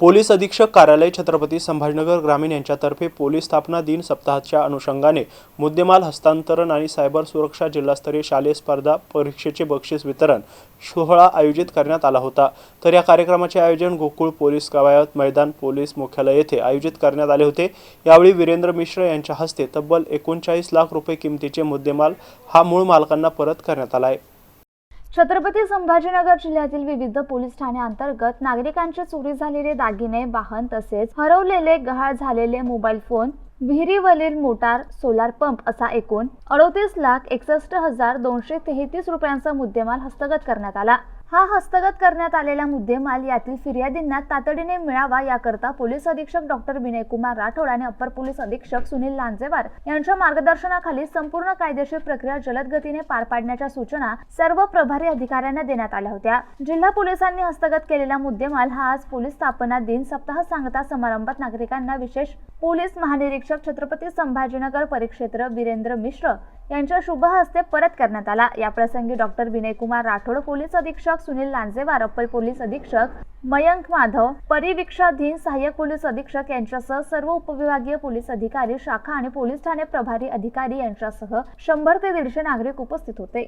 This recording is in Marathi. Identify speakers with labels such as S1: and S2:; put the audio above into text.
S1: पोलीस अधीक्षक कार्यालय छत्रपती संभाजीनगर ग्रामीण यांच्यातर्फे पोलीस स्थापना दिन सप्ताहाच्या अनुषंगाने मुद्देमाल हस्तांतरण आणि सायबर सुरक्षा जिल्हास्तरीय शालेय स्पर्धा परीक्षेचे बक्षीस वितरण सोहळा आयोजित करण्यात आला होता. तर या कार्यक्रमाचे आयोजन गोकुळ पोलीस कवायत मैदान पोलीस मुख्यालय येथे आयोजित करण्यात आले होते. यावेळी वीरेंद्र मिश्र यांच्या हस्ते तब्बल एकोणचाळीस लाख रुपये किमतीचे मुद्देमाल हा मूळ मालकांना परत करण्यात आला आहे.
S2: छत्रपती संभाजीनगर जिल्ह्यातील विविध पोलीस ठाण्यांतर्गत नागरिकांचे चोरी झालेले दागिने वाहन तसेच हरवलेले गहाळ झालेले मोबाईल फोन विहिरीवरील मोटार सोलार पंप असा एकूण अडोतीस लाख एकसष्ट हजार दोनशे तेहतीस रुपयांचा मुद्देमाल हस्तगत करण्यात आला. हा हस्तगत करण्यात आलेला मुद्देमाल यातील फिर्यादींना तातडीने मिळावा याकरता पोलीस अधीक्षक डॉक्टर विनयकुमार राठोड आणि अपर पोलीस अधीक्षक सुनील लांजेवार यांच्या मार्गदर्शनाखाली संपूर्ण कायदेशीर प्रक्रिया जलद गतीने पार पाडण्याच्या सूचना सर्व प्रभारी अधिकाऱ्यांना देण्यात आल्या होत्या. जिल्हा पोलिसांनी हस्तगत केलेला मुद्देमाल हा आज पोलीस स्थापना दिन सप्ताह सांगता समारंभात नागरिकांना विशेष पोलीस महानिरीक्षक छत्रपती संभाजीनगर परिक्षेत्र वीरेंद्र मिश्र यांच्या शुभ हस्ते परत करण्यात आला. याप्रसंगी डॉक्टर विनयकुमार राठोड पोलीस अधीक्षक सुनील लांजेवार अप्पर पोलीस अधीक्षक मयंक माधव परिवीक्षाधीन सहाय्यक पोलीस अधीक्षक यांच्यासह सर्व उपविभागीय पोलीस अधिकारी शाखा आणि पोलीस ठाणे प्रभारी अधिकारी यांच्यासह शंभर ते दीडशे नागरिक उपस्थित होते.